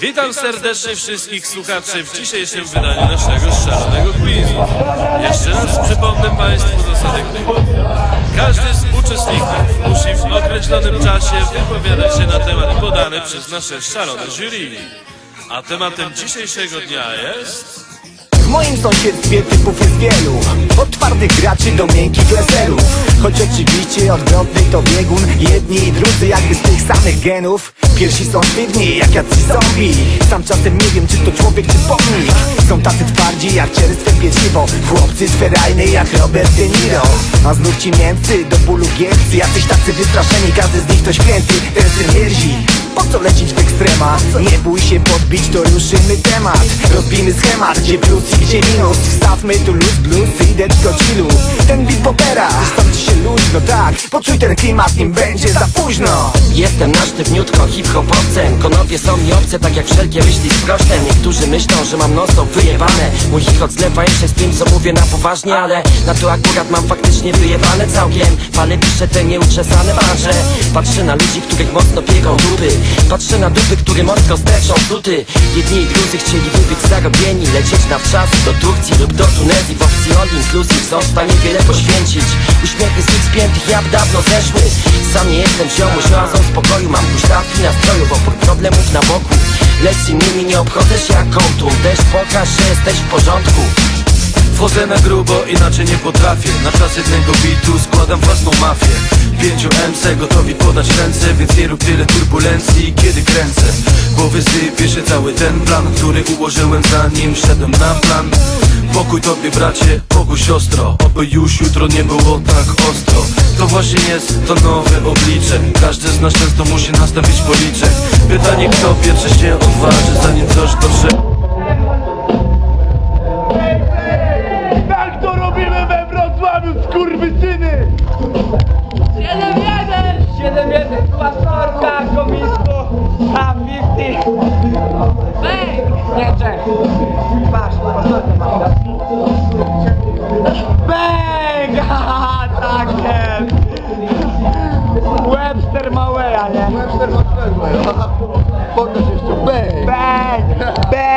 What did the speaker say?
Witam serdecznie wszystkich słuchaczy w dzisiejszym wydaniu naszego szalonego quizu. Jeszcze raz przypomnę Państwu zasady quizu. Każdy z uczestników musi w określonym czasie wypowiadać się na tematy podane przez nasze szalone jury. A tematem dzisiejszego dnia jest... W moim sąsiedztwie typów jest wielu Od twardych graczy do miękkich leserów Choć oczywiście odwrotny to biegun Jedni i drudzy jakby z tych samych genów. Pierwsi są sztywni jak jacyś zombie. Sam czasem nie wiem czy to człowiek czy pomnik. Są tacy twardzi jak czerstwe pieczywo Chłopcy sferajny jak Robert De Niro. A znów ci mięscy do bólu giętcy Jacyś tacy wystraszeni, każdy z nich to święty. Ten syn mierzi. Po co lecieć w ekstrema? Nie bój się podbić, to ruszymy temat. Rozbijmy schemat, gdzie plus i gdzie minus. Wstawmy tu luz, blues, ideczko chillu. Ten tak Poczuj ten klimat, nim będzie za późno. Jestem na sztywniutko hip-hopowcem. Konopie są mi obce, tak jak wszelkie myśli sprośne Niektórzy myślą, że mam stop wyjebane. Mój chichot zlewa jeszcze z tym, co mówię na poważnie Ale na to akurat mam faktycznie wyjebane całkiem. Palę piszę te nieuczesane marże Patrzę na ludzi, których mocno piegą dupy. Patrzę na dupy, które mocno sterczą duty Jedni i drudzy chcieli wybyć zarobieni Lecieć na wczasy do Turcji lub do Tunezji W opcji all inclusive są wiele poświęcić. Uśmiechy z spiętych jab dawno zeszły. Sam nie jestem ziomuś, oazą spokoju. Mam huśtawki nastroju, bo pod problemów na boku. Lecz innymi nie obchodzę się jak kołtun Też pokaż, że jesteś w porządku. Wchodzę na grubo, inaczej nie potrafię. Na czas jednego bitu składam własną mafię. Pięciu MC gotowi podać ręce Więc nie rób tyle turbulencji, kiedy kręcę. Bo wysypie się cały ten plan Który ułożyłem zanim szedłem na plan Pokój tobie bracie, pokój siostro Oby już jutro nie było tak ostro To właśnie jest to nowe oblicze Każdy z nas często musi nastawić policzek Pytanie kto pierwszy się odważy Zanim coś dotrze Tak to robimy we Wrocławiu, skurwysyny! 7-1! 7-1, pastorka, komisko, a 50. Bang! Nie, czek. Patrz, pastorka ma. Bang! Haha, tak jest! Webster Małeja, nie? Webster ma Pokaż jeszcze, bang! Bang! Bang!